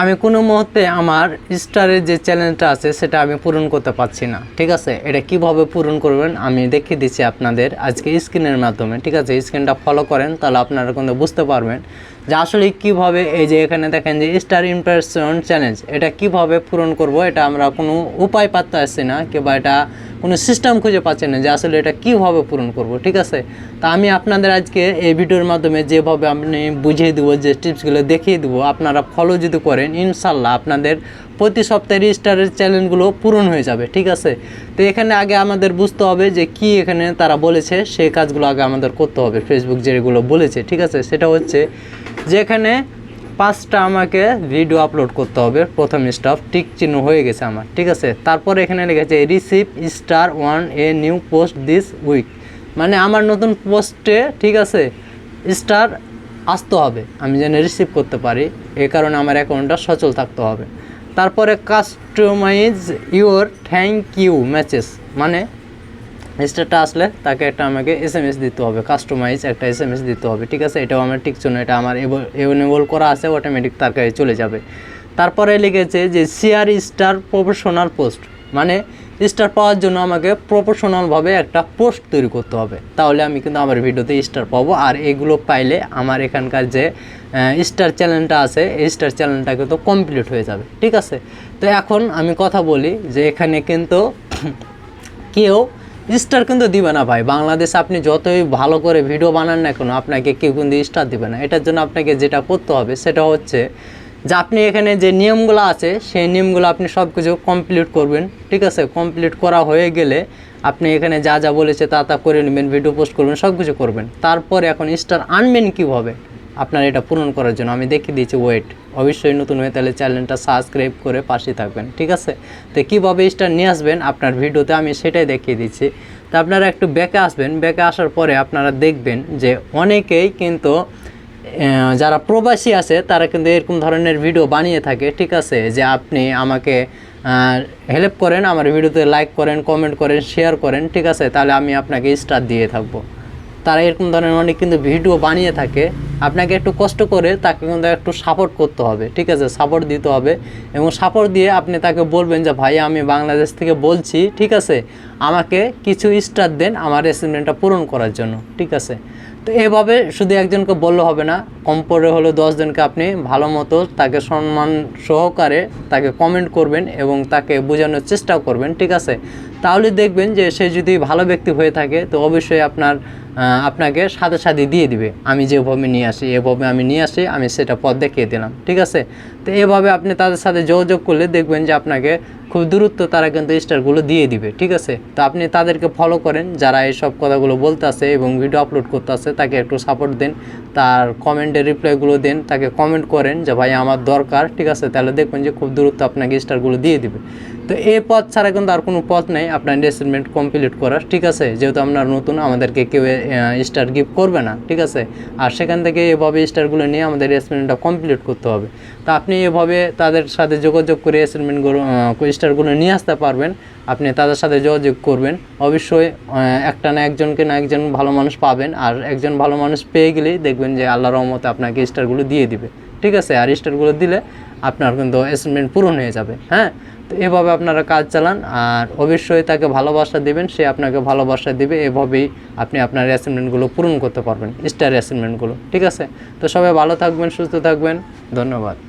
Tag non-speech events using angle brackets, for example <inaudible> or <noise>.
আমি কোনো মুহূর্তে আমার স্টারের যে চ্যালেঞ্জটা আছে, সেটা আমি পূরণ করতে পারছি না। ঠিক আছে? এটা কীভাবে পূরণ করবেন আমি দেখিয়ে দিচ্ছি আপনাদের আজকে স্ক্রিনের মাধ্যমে। ঠিক আছে? স্ক্রিনটা ফলো করেন, তাহলে আপনারা কিন্তু বুঝতে পারবেন যে আসলে কীভাবে এই যে এখানে দেখেন যে স্টার ইমপ্রেশন চ্যালেঞ্জ এটা কীভাবে পূরণ করব, এটা আমরা কোনো উপায় পাত্তা আসছি না, কিংবা এটা কোনো সিস্টেম খুঁজে পাচ্ছি না যে আসলে এটা কীভাবে পূরণ করব, ঠিক আছে? তা আমি আপনাদের আজকে এই ভিডিওর মাধ্যমে যেভাবে আপনি বুঝিয়ে দেবো, যে টিপসগুলো দেখিয়ে দেবো, আপনারা ফলো যদি করেন ইনশাল্লাহ আপনাদের প্রতি সপ্তাহের স্টারের চ্যালেঞ্জগুলো পূরণ হয়ে যাবে, ঠিক আছে? তো এখানে আগে আমাদের বুঝতে হবে যে কি এখানে তারা বলেছে, সেই কাজগুলো আগে আমাদের করতে হবে ফেসবুক যেগুলো বলেছে, ঠিক আছে? সেটা হচ্ছে যেখানে পাঁচটা আমাকে ভিডিও আপলোড করতে হবে। প্রথম স্টাফ টিক চিহ্ন হয়ে গেছে আমার, ঠিক আছে? তারপর এখানে লিখেছে receive star one a new post this week মানে আমার নতুন পোস্টে ঠিক আছে স্টার আসতে হবে। আমি যেন রিসিভ করতে পারি, এ কারণে আমার অ্যাকাউন্টটা সচল থাকতে হবে। তারপরে customise your thank you matches মানে স্টারটা আসলে তাকে একটা আমাকে এস এম এস দিতে হবে কাস্টমাইজ একটা এস এম এস দিতে হবে, ঠিক আছে? এটাও আমার টিকছো না এটা আমার এনেবল করা আছে অটোমেটিক তার কাছে চলে যাবে। তারপরে লিখেছে যে সিআর স্টার প্রফেশনাল পোস্ট মানে স্টার পাওয়ার জন্য আমাকে প্রফেশনালভাবে একটা পোস্ট তৈরি করতে হবে। তাহলে আমি কিন্তু আমার ভিডিওতে স্টার পাবো, আর এগুলো পাইলে আমার এখানকার যে স্টার চ্যানেলটা আছে, এই স্টার চ্যানেলটা কিন্তু কমপ্লিট হয়ে যাবে, ঠিক আছে? তো এখন আমি কথা বলি যে, এখানে কিন্তু <clears throat> কেউ স্টার কিন্তু দিবে না ভাই। বাংলাদেশ আপনি যতই ভালো করে ভিডিও বানান না কেন, আপনাকে কেউ কিন্তু স্টার দিবে না। এটার জন্য আপনাকে যেটা করতে হবে, সেটা হচ্ছে যে আপনি এখানে যে নিয়মগুলো আছে, সেই নিয়মগুলো আপনি সব কিছু কমপ্লিট করবেন। ঠিক আছে? কমপ্লিট করা হয়ে গেলে আপনি এখানে যা যা বলেছে তা তা করে নেবেন ভিডিও পোস্ট করবেন সব কিছু করবেন। তারপরে এখন স্টার আনবেন কীভাবে? আপনার এটা পূরণ করার জন্য। আমি দেখিয়ে দিয়েছি ওয়েট অবশ্যই নতুন হয়ে তাহলে চ্যানেলটা সাবস্ক্রাইব করে পাশে থাকবেন, ঠিক আছে? তো কীভাবে স্টার নিয়ে আসবেন আপনার ভিডিওতে আমি সেটাই দেখিয়ে দিচ্ছি। তো আপনারা একটু ব্যাকে আসবেন ব্যাকে আসার পরে আপনারা দেখবেন যে অনেকেই কিন্তু যারা প্রবাসী আছে, তারা কিন্তু এরকম ধরনের ভিডিও বানিয়ে থাকে, ঠিক আছে? যে আপনি আমাকে হেল্প করেন, আমার ভিডিওতে লাইক করেন কমেন্ট করেন শেয়ার করেন, ঠিক আছে? তাহলে আমি আপনাকে স্টার দিয়ে থাকব। তারা এরকম ধরনের অনেক কিন্তু ভিডিও বানিয়ে থাকে। আপনাকে একটু কষ্ট করে তাকে কিন্তু একটু সাপোর্ট করতে হবে, ঠিক আছে? সাপোর্ট দিতে হবে এবং সাপোর্ট দিয়ে আপনি তাকে বলবেন যে, ভাই, আমি বাংলাদেশ থেকে বলছি, ঠিক আছে? আমাকে কিছু স্টার দেন আমার অ্যাসাইনমেন্টটা পূরণ করার জন্য, ঠিক আছে? তো এভাবে শুধু একজনকে বললে হবে না, কম পরে হলো দশজনকে আপনি ভালো মতো তাকে সম্মান সহকারে তাকে কমেন্ট করবেন এবং তাকে বোঝানোর চেষ্টা করবেন, ঠিক আছে? তাহলে দেখবেন যে সে যদি ভালো ব্যক্তি হয়ে থাকে, তো অবশ্যই আপনার আপনাকে সাথে সাথে দিয়ে দিবে। আমি যেভাবে নিয়ে আসি, এভাবে আমি নিয়ে আসি, আমি সেটা পথ দেখিয়ে দিলাম, ঠিক আছে? তো এভাবে আপনি তাদের সাথে যোগাযোগ করলে দেখবেন যে আপনাকে খুব দূরত্ব তারা কিন্তু স্টারগুলো দিয়ে দিবে, ঠিক আছে? তো আপনি তাদেরকে ফলো করেন, যারা এইসব কথাগুলো বলতে আছে এবং ভিডিও আপলোড করতে আছে তাকে একটু সাপোর্ট দেন, তার কমেন্টের রিপ্লাইগুলো দেন, তাকে কমেন্ট করেন যে, ভাই, আমার দরকার, ঠিক আছে? তাহলে দেখবেন যে, খুব দূরত্ব আপনাকে স্টারগুলো দিয়ে দিবে। তো এই পথ ছাড়া কিন্তু আর কোনো পথ নেই। আপনার ইনভেস্টমেন্ট কমপ্লিট করার, ঠিক আছে? যেহেতু আপনার নতুন, আমাদেরকে কেউ স্টার গিফট করবে না, ঠিক আছে? আর সেখান থেকে এভাবে স্টারগুলো নিয়ে আমাদের অ্যাসাইনমেন্টটা কমপ্লিট করতে হবে। তো আপনি এভাবে তাদের সাথে যোগাযোগ করে অ্যাসাইনমেন্টগুলো স্টারগুলো নিয়ে আসতে পারবেন। আপনি তাদের সাথে যোগাযোগ করবেন। অবশ্যই একটা না একজনকে না একজন ভালো মানুষ পাবেন। আর একজন ভালো মানুষ পেয়ে গেলেই দেখবেন যে আল্লাহ রহমতে আপনাকে স্টারগুলো দিয়ে দিবে। ঠিক আছে? আর স্টারগুলো দিলে আপনার কিন্তু অ্যাসাইনমেন্ট পূরণ হয়ে যাবে হ্যাঁ? তো এভাবে আপনারা কাজ চালান আর অবশ্যই তাকে ভালোবাসা দেবেন, সে আপনাকে ভালোবাসা দেবে, এভাবেই আপনি আপনার অ্যাসাইনমেন্টগুলো পূরণ করতে পারবেন স্টার অ্যাসাইনমেন্টগুলো ঠিক আছে? তো সবাই ভালো থাকবেন, সুস্থ থাকবেন, ধন্যবাদ।